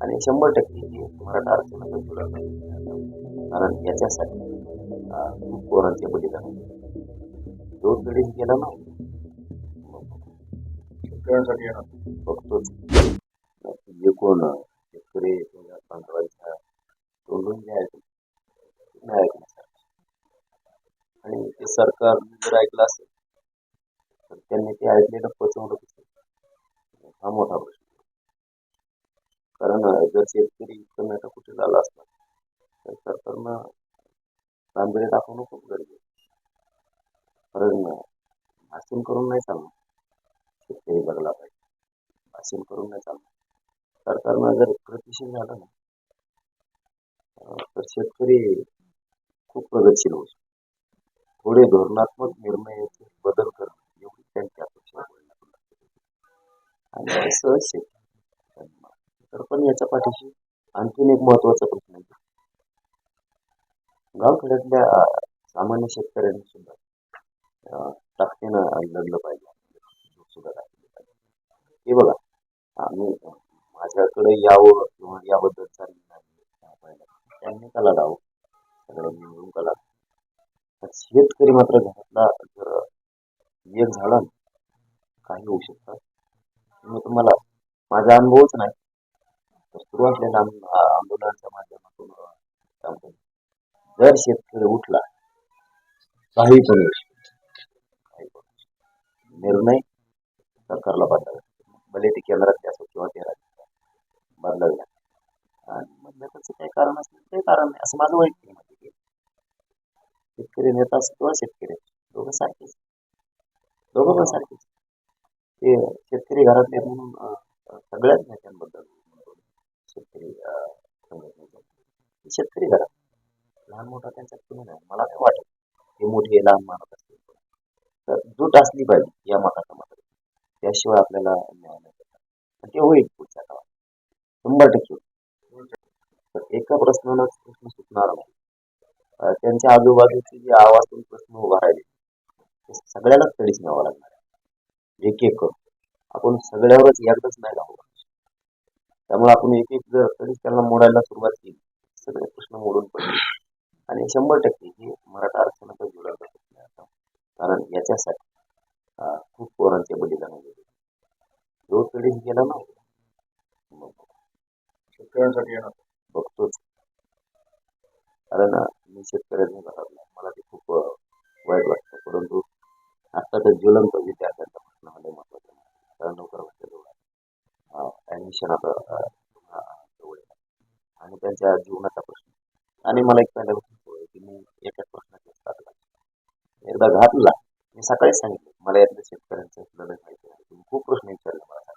आणि शंभर टक्के मराठा आरक्षणाचा आहे. कारण याच्यासाठी खूप पोरांचे बलिदान. जो तडीस गेला ना शेतकऱ्यांसाठी येणार. बघतोच. जे कोण शेतकरी बांधवांच्या तोंडून जे ऐकलं ते नाही ऐकण्यासारखं आणि ते सरकार जर ऐकलं असेल तर त्यांनी ते ऐकलेलं पचवलं कसं हा मोठा प्रश्न. जर शेतकरी टोमॅटो आता कुठे झाला असता तर सरकारनं गांभीर्य दाखवणं खूप गरजेचं कारण भाषण करून नाही चालणार. शेतकरी जगला पाहिजे. भाषण करून नाही चालणार. सरकारनं जर गतिशील झालं ना तर शेतकरी खूप प्रगतशील होऊ शकतो. थोडे धोरणात्मक निर्णय बदल करणं एवढी त्यांची अपेक्षा आणि असं सहज पण याच्या पाठीशी. आणखीन एक महत्त्वाचा प्रश्न आहे. गावखेड्यातल्या सामान्य शेतकऱ्यांनी सुद्धा ताकदीनं लढलं पाहिजे. सुद्धा पाहिजे. हे बघा आम्ही माझ्याकडे यावं किंवा याबद्दल चालली नाही त्यांनी का लढावं सगळ्यांनी मिळून का लढावं शेतकरी मात्र घरातला जर एक झाला काही होऊ शकतात मी तुम्हाला माझा अनुभवच नाही. सुरू असलेल्या आंदो- आंदोलनाच्या माध्यमातून सांगतो. जर शेतकरी उठला काही. काही. निर्णय सरकारला बदलावे भले ते केंद्रातले असो किंवा ते राज्यात बदलावे आणि मग त्याचं काही कारण असेल ते कारण नाही. असं माझं वैयक्तिक मत आहे शेतकरी नेता असो किंवा शेतकरी दोघं सारखेच. दोघं पण सारखेच. ते शेतकरी घरातले म्हणून सगळ्याच नेत्यांबद्दल म्हणतो. शेतकरी अं, संघटनेबद्दल. ते शेतकरी घरात. लहान मोठा त्यांच्यात कुणी नाही. मला नाही वाटत हे मोठी लहान मानत असतील. तर जूट असली पाहिजे या मताचा मत. त्याशिवाय आपल्याला न्याय नाही ते होईल पुढच्या काळात. शंभर टक्के तर एका प्रश्नानंच प्रश्न सुटणार नाही. त्यांच्या आजूबाजूचे जे आवाजून प्रश्न उभा राहिले ते सगळ्यालाच तडीच न्यावं लागणार आहे. एक एक करून. आपण सगळ्यावरच एकदाच नाही राहू त्यामुळे आपण एक एक जर तडीच त्यांना मोडायला सुरुवात केली सगळे प्रश्न मोडून पडले. आणि शंभर टक्के हे मराठा आरक्षणाचा आहे आता. कारण याच्यासाठी खूप पोरांचे बलिदान गेले जो तडीस गेला ना मग शेतकऱ्यांसाठी येणार. बघतोच. कारण मी शेतकऱ्यांनी घरातला मला ते खूप वाईट वाटतं. परंतु आता तर ज्वलंत विद्यार्थ्यांचा प्रश्न आले महत्त्वाचा कारण लवकर जवळ ऍडमिशन आता जवळ. आणि त्यांच्या प्रश्न आणि मला एक पहिल्यापासून की मी एकाच प्रश्नाचे एकदा घातला. मी सकाळीच सांगितलं मला यातल्या शेतकऱ्यांचं आपल्याला माहिती आहे. तुम्ही खूप प्रश्न विचारले मला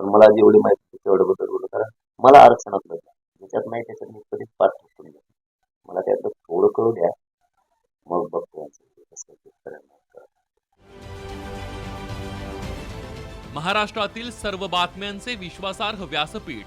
पण मला जेवढी माहिती तेवढं बद्दल बोलू कारण मला आरक्षणात लढलं ज्याच्यात नाही त्याच्यात मी कधीच पाठ ठोकून मला त्यातलं थोडं कळू द्या. मग बघतो शेतकऱ्यांना महाराष्ट्रातील सर्व बातम्यांचे विश्वासार्ह व्यासपीठ.